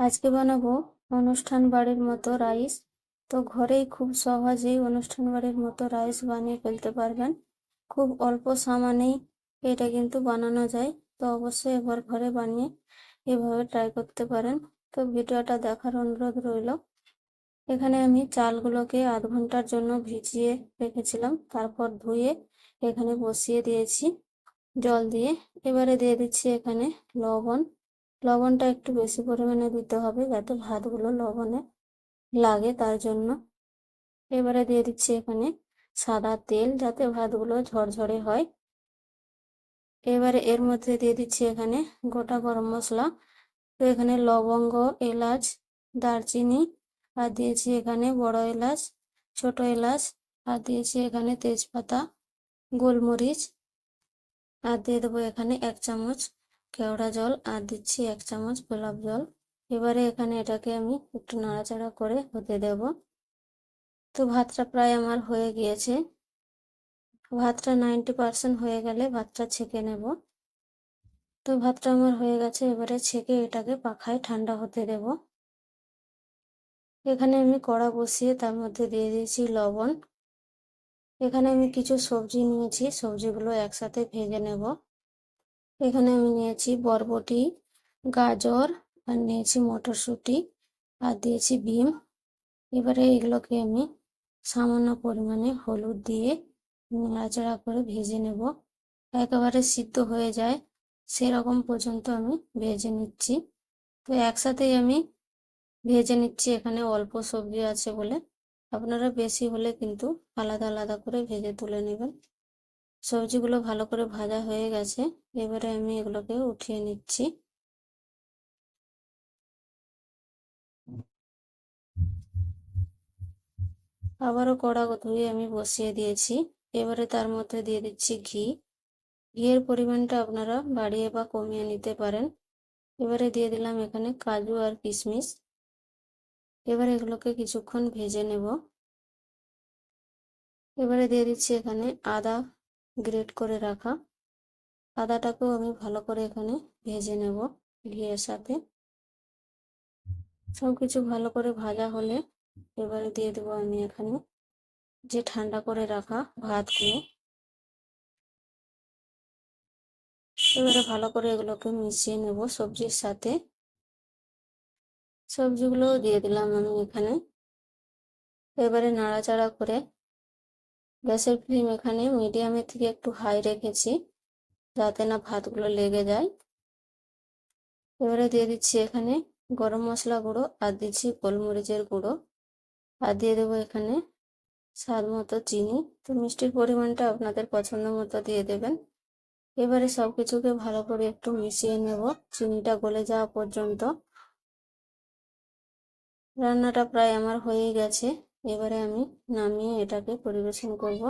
আজকে বানাবো অনুষ্ঠান বাড়ির মতো রাইস। তো ঘরেই খুব সহজেই অনুষ্ঠান বাড়ির মতো রাইস বানিয়ে ফেলতে পারবেন। খুব অল্প সামানেই এটা কিন্তু বানানো যায়। তো অবশ্যই একবার ঘরে বানিয়ে এভাবে ট্রাই করতে পারেন। তো ভিডিওটা দেখার অনুরোধ রইল। এখানে আমি চালগুলোকে আধ ঘণ্টার জন্য ভিজিয়ে রেখেছিলাম। তারপর ধুয়ে এখানে বসিয়ে দিয়েছি জল দিয়ে। এবারে দিয়ে দিচ্ছি এখানে লবণ। লবণটা একটু বেশি পরিমাণে দিতে হবে যাতে ভাতগুলো লবণে লাগে, তার জন্য। এবারে দিয়ে দিচ্ছি এখানে সাদা তেল যাতে ভাতগুলো ঝরঝরে হয়। এবারে এর মধ্যে দিয়ে দিচ্ছি এখানে গোটা গরম মশলা। তো এখানে লবঙ্গ, এলাচ, দারচিনি, আর দিয়েছি এখানে বড় এলাচ, ছোট এলাচ, আর দিয়েছি এখানে তেজপাতা, গোলমরিচ, আর দিয়ে দেবো এখানে এক চামচ কেওড়া জল আর দিচ্ছি এক চামচ গোলাপ জল। এবারে এখানে এটাকে আমি একটু নাড়াচাড়া করে হতে দেব। তো ভাতটা প্রায় আমার হয়ে গিয়েছে। ভাতটা নাইনটি পার্সেন্ট হয়ে গেলে ভাতটা ছেঁকে নেব। তো ভাতটা আমার হয়ে গেছে, এবারে ছেঁকে এটাকে পাখায় ঠান্ডা হতে দেব। এখানে আমি কড়া বসিয়ে তার মধ্যে দিয়ে দিয়েছি লবণ। এখানে আমি কিছু সবজি নিয়েছি, সবজিগুলো একসাথে ভেজে নেব। এখানে আমি নিয়েছি বরবটি, গাজর, আর নিয়েছি মটরশুঁটি, আর দিয়েছি বিম। এবারে এগুলোকে আমি সামান্য পরিমাণে হলুদ দিয়ে নাড়াচাড়া করে ভেজে নেব। একেবারে সিদ্ধ হয়ে যায়, সেরকম পর্যন্ত আমি ভেজে নিচ্ছি। তো একসাথেই আমি ভেজে নিচ্ছি, এখানে অল্প সবজি আছে বলে। আপনারা বেশি হলে কিন্তু আলাদা আলাদা করে ভেজে তুলে নেবেন। সবজিগুলো ভালো করে ভাজা হয়ে গেছে, এবারে আমি এগুলোকে উঠিয়ে নিচ্ছি। আবারও কড়া ধুয়ে আমি বসিয়ে দিয়েছি, এবারে তার মধ্যে দিয়ে দিচ্ছি ঘি। ঘিয়ের পরিমাণটা আপনারা বাড়িয়ে বা কমিয়ে নিতে পারেন। এবারে দিয়ে দিলাম এখানে কাজু আর কিশমিশ। এবারে এগুলোকে কিছুক্ষণ ভেজে নেব। এবারে দিয়ে দিচ্ছি এখানে আদা গ্রেট করে রাখা। আদাটাকেও আমি ভালো করে এখানে ভেজে নেব ঘিয়ের সাথে। সব কিছু ভালো করে ভাজা হলে এবারে দিয়ে দেবো আমি এখানে যে ঠান্ডা করে রাখা ভাতগুলো। এবারে ভালো করে এগুলোকে মিশিয়ে নেব সবজির সাথে। সবজিগুলোও দিয়ে দিলাম আমি এখানে। এবারে নাড়াচাড়া করে গ্যাসের ফ্লেম এখানে মিডিয়ামের থেকে একটু হাই রেখেছি, যাতে না ভাতগুলো লেগে যায়। এবারে দিয়ে দিচ্ছি এখানে গরম মশলা গুঁড়ো আর দিচ্ছি গোলমরিচের গুঁড়ো। আর দিয়ে দেবো এখানে স্বাদ মতো চিনি। তো মিষ্টির পরিমাণটা আপনাদের পছন্দ মতো দিয়ে দেবেন। এবারে সব কিছুকে ভালো করে একটু মিশিয়ে নেব। চিনিটা গলে যাওয়া পর্যন্ত। রান্নাটা প্রায় আমার হয়ে গেছে। এবারে আমি নামিয়ে এটাকে পরিবেশন করব।